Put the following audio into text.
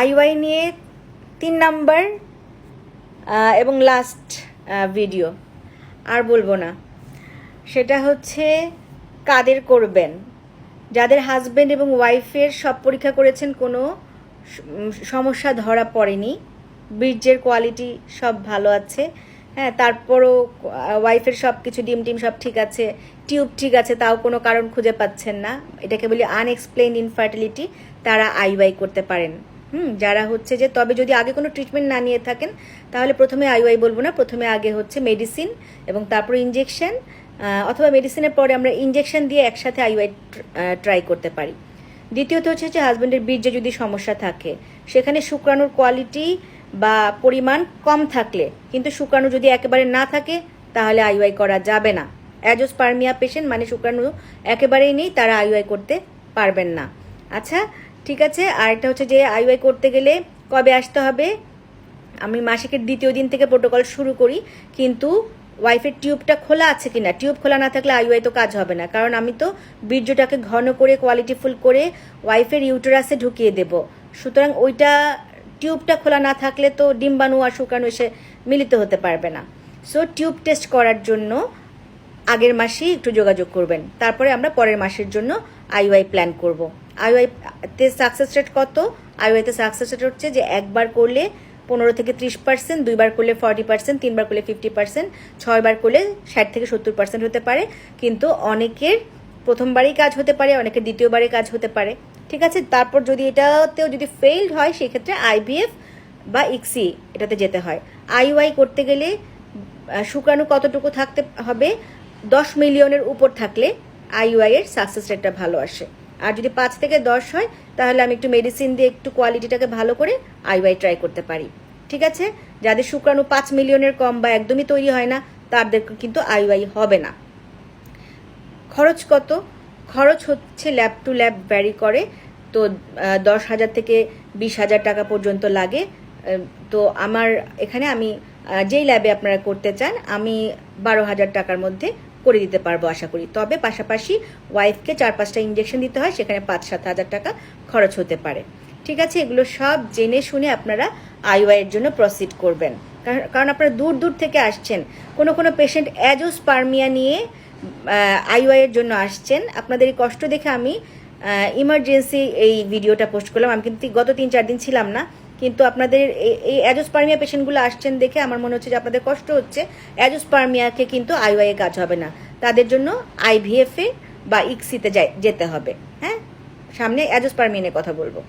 আইওয়াই নিয়ে তিন নাম্বার এবং লাস্ট ভিডিও আর বলব না। সেটা হচ্ছে কাদের করবেন? যাদের হাজবেন্ড এবং ওয়াইফের সব পরীক্ষা করেছেন, কোনো সমস্যা ধরা পড়েনি। বীর্যের কোয়ালিটি সব ভালো আছে। হ্যাঁ তারপরও ওয়াইফের সব কিছু ডিম টিম সব ঠিক আছে টিউব ঠিক আছে, তাও কোনো কারণ খুঁজে পাচ্ছেন না। এটাকে বলি আনএক্সপ্লেইন ইনফার্টিলিটি তারা আইওয়াই করতে পারেন। হুম, যারা হচ্ছে যে, তবে যদি আগে কোনো ট্রিটমেন্ট না নিয়ে থাকেন, তাহলে প্রথমে আইওয়াই বলব না। প্রথমে আগে হচ্ছে মেডিসিন এবং তারপর ইঞ্জেকশন অথবা মেডিসিনের পরে আমরা ইঞ্জেকশন দিয়ে একসাথে আইওয়াই ট্রাই করতে পারি। দ্বিতীয়ত হচ্ছে যে হাজব্যান্ডের বীর্যে যদি সমস্যা থাকে, সেখানে শুক্রাণুর কোয়ালিটি বা পরিমাণ কম থাকলে, কিন্তু শুক্রাণু যদি একেবারে না থাকে, তাহলে আইওয়াই করা যাবে না। অ্যাজোস্পার্মিয়া পেশেন্ট মানে শুক্রাণু একেবারেই নেই, তারা আইওয়াই করতে পারবেন না। আচ্ছা ঠিক আছে? আর একটা হচ্ছে যে আইওয়াই করতে গেলে কবে আসতে হবে? আমি মাসিকের দ্বিতীয় দিন থেকে প্রোটোকল শুরু করি, কিন্তু ওয়াইফের টিউবটা খোলা আছে কিনা? টিউব খোলা না থাকলে আইওয়াই তো কাজ হবে না, কারণ আমি তো বীর্যটাকে ঘন করে কোয়ালিটিফুল করে ওয়াইফের ইউটেরাসে ঢুকিয়ে দেব। সুতরাং ওইটা টিউবটা খোলা না থাকলে তো ডিম্বাণু আর শুকাণু এসে মিলিত হতে পারবে না। সো টিউব টেস্ট করার জন্য আগের মাসেই একটু যোগাযোগ করবেন। তারপরে আমরা পরের মাসের জন্য আইওয়াই প্ল্যান করব। আইওয়াই তে সাকসেস রেট কত? আইওয়াইতে সাকসেস রেট হচ্ছে যে একবার করলে পনেরো থেকে ত্রিশ পার্সেন্ট দুইবার করলে ফর্টি পার্সেন্ট তিনবার করলে ফিফটি পার্সেন্ট ছয়বার করলে ষাট থেকে সত্তর পার্সেন্ট হতে পারে। কিন্তু অনেকের প্রথমবারই কাজ হতে পারে, অনেকের দ্বিতীয়বারে কাজ হতে পারে। ঠিক আছে? তারপর যদি এটাতেও যদি ফেইল্ড হয়, সেক্ষেত্রে আইভিএফ বা ইক্সি এটাতে যেতে হয়। আইওয়াই করতে গেলে শুক্রাণু কতটুকু থাকতে হবে? দশ মিলিয়নের উপর থাকলে আইওয়াই এর সাকসেস রেটটা ভালো আসে। আর যদি পাঁচ থেকে দশ হয়, তাহলে আমি একটু মেডিসিন দিয়ে একটু কোয়ালিটিটাকে ভালো করে আইওয়াই ট্রাই করতে পারি। ঠিক আছে? যাদের শুক্রাণু পাঁচ মিলিয়নের কম বা একদমই তৈরি হয় না, তাদের কিন্তু আইওয়াই হবে না। খরচ কত? খরচ হচ্ছে ল্যাব টু ল্যাব ভ্যারি করে। তো দশ হাজার থেকে বিশ হাজার টাকা পর্যন্ত লাগে। তো আমার এখানে আমি যেই ল্যাবে আপনারা করতে চান, আমি বারো হাজার টাকার মধ্যে করে দিতে পারব আশা করি। তবে পাশাপাশি ওয়াইফকে চার পাঁচটা ইঞ্জেকশন দিতে হয়, সেখানে পাঁচ সাত হাজার টাকা খরচ হতে পারে। ঠিক আছে? এগুলো সব জেনে শুনে আপনারা আইওয়াইয়ের জন্য প্রসিড করবেন। কারণ- আপনারা দূর দূর থেকে আসছেন। কোনো কোনো পেশেন্ট অ্যাজোস্পার্মিয়া নিয়ে আইওয়াইয়ের জন্য আসছেন। আপনাদের এই কষ্ট দেখে আমি ইমার্জেন্সি এই ভিডিওটা পোস্ট করলাম। আমি কিন্তু গত তিন চার দিন ছিলাম না। কিন্তু আপনাদের এই- অ্যাজোস্পার্মিয়া পেশেন্টগুলো আসছেন দেখে আমার মনে হচ্ছে যে আপনাদের কষ্ট হচ্ছে। অ্যাজোস্পার্মিয়াকে কিন্তু আইওয়াইয়ে কাজ হবে না। তাদের জন্য আইভিএফে বা ইক্সিতে যেতে হবে। হ্যাঁ? সামনে অ্যাজোস্পার্মিয়া নিয়ে কথা বলব।